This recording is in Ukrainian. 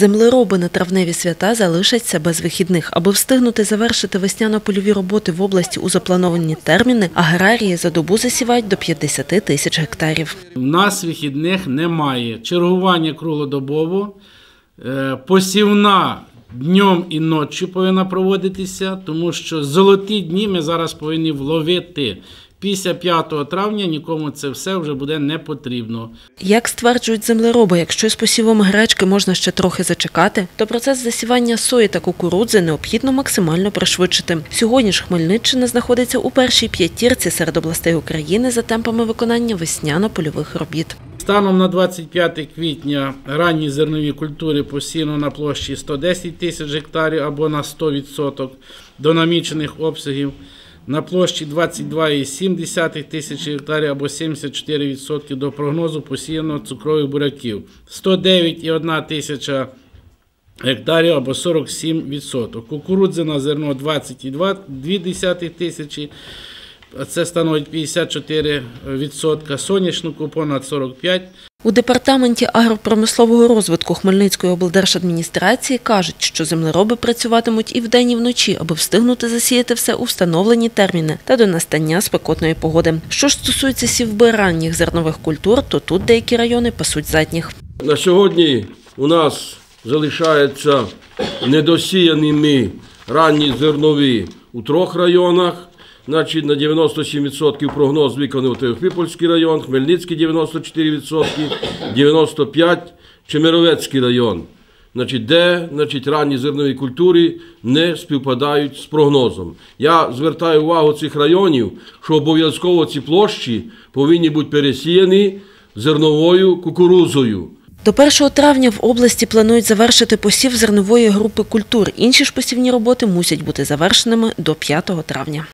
Землероби на травневі свята залишаться без вихідних. Аби встигнути завершити весняно-польові роботи в області у заплановані терміни, аграрії за добу засівають до 50 тисяч гектарів. У нас вихідних немає. Чергування круглодобово, е, посівна днем і ночі повинна проводитися, тому що золоті дні ми зараз повинні вловити. Після 5 травня нікому це все вже буде не потрібно. Як стверджують землероби, якщо з посівом гречки можна ще трохи зачекати, то процес засівання сої та кукурудзи необхідно максимально пришвидшити. Сьогодні ж Хмельниччина знаходиться у першій п'ятірці серед областей України за темпами виконання весняно-польових робіт. Станом на 25 квітня ранні зернові культури посіяно на площі 110 тисяч гектарів або на 100% до намічених обсягів. На площі 22,7 тисячі гектарів або 74% до прогнозу посіяно цукрових буряків. 109,1 тисяча гектарів або 47%. Кукурудзяне зерно 22,2 тисячі, це становить 54%. Соняшнику понад 45%. У департаменті агропромислового розвитку Хмельницької облдержадміністрації кажуть, що землероби працюватимуть і вдень, і вночі, аби встигнути засіяти все у встановлені терміни та до настання спекотної погоди. Що ж стосується сівби ранніх зернових культур, то тут деякі райони пасуть задніх. На сьогодні у нас залишаються недосіяними ранні зернові у трьох районах. Значить, на 97% прогноз виконав Теофіпольський район, Хмельницький 94%, 95% Чемеровецький район. Значить, де значить, ранні зернові культури не співпадають з прогнозом. Я звертаю увагу цих районів, що обов'язково ці площі повинні бути пересіяні зерновою кукурузою. До 1 травня в області планують завершити посів зернової групи культур. Інші ж посівні роботи мусять бути завершеними до 5 травня.